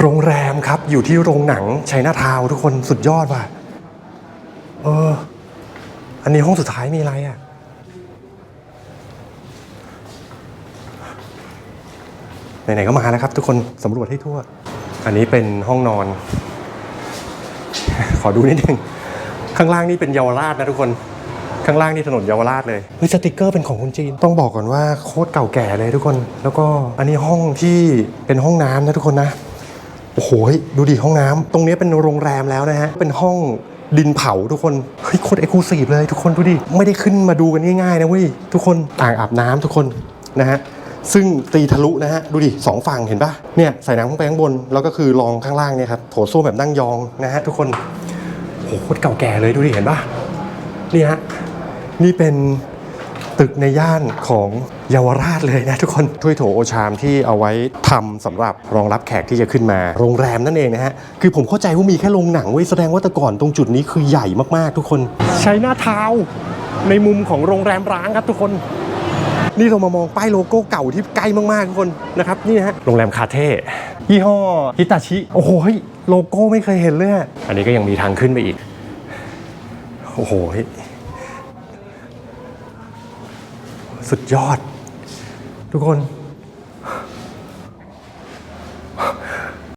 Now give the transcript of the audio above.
โรงแรมครับ อยู่ที่โรงหนังชัยนาทาวทุกคนสุดยอดว่ะ เออ อันนี้ห้องสุดท้ายมีอะไรอะ ไหน ๆ ก็มาแล้วครับ ทุกคนสำรวจให้ทั่ว อันนี้เป็นห้องนอน ขอดูนิดนึง ข้างล่างนี่เป็นเยาวราชนะทุกคนข้างล่างนี่ถนนเยาวราชเลยเฮ้ยสติกเกอร์เป็นของคนจีน ต้องบอกก่อนว่าโคตรเก่าแก่เลยทุกคน แล้วก็อันนี้ห้องที่เป็นห้องน้ำนะทุกคนนะ โอ้โหดูดิห้องน้ำตรงนี้เป็นโรงแรมแล้วนะฮะ เป็นห้องดินเผาทุกคน เฮ้ยโคตรเอกลูซีฟเลยทุกคนดูดิ ไม่ได้ขึ้นมาดูกันง่ายๆนะเว้ยทุกคนอ่างอาบน้ำทุกคนนะฮะซึ่งตีทะลุนะฮะ ดูดิสองฝั่งเห็นปะเนี่ยใส่น้ำลงไปข้างบน แล้วก็คือรองข้างล่างเนี่ยครับโถส้วมแบบนั่งยองนะฮะทุกคนโอ้โหโคตรเก่าแก่เลยดูดิเห็นปะนี่ฮะนี่เป็น ตึกในย่านของเยาวราชเลยนะทุกคนถ้วยโถโอชามที่เอาไว้ทำสำหรับรองรับแขกที่จะขึ้นมา โรงแรมนั่นเองนะฮะ คือผมเข้าใจว่ามีแค่โรงหนังเว้ยแสดงว่าแต่ก่อนตรงจุดนี้คือใหญ่มากๆทุกคนใช้หน้าเท้าในมุมของโรงแรมร้างครับทุกคน นี่เรามามองป้ายโลโก้เก่าที่ใกล้มากๆทุกคนนะครับนี่ฮะโรงแรมคาเท่ยี่ห้อฮิตาชิโอ้โหเฮ้ยโลโก้ไม่เคยเห็นเลยอะอันนี้ก็ยังมีทางขึ้นไปอีกโอ้โหเฮ้ย สุดยอด ทุกคน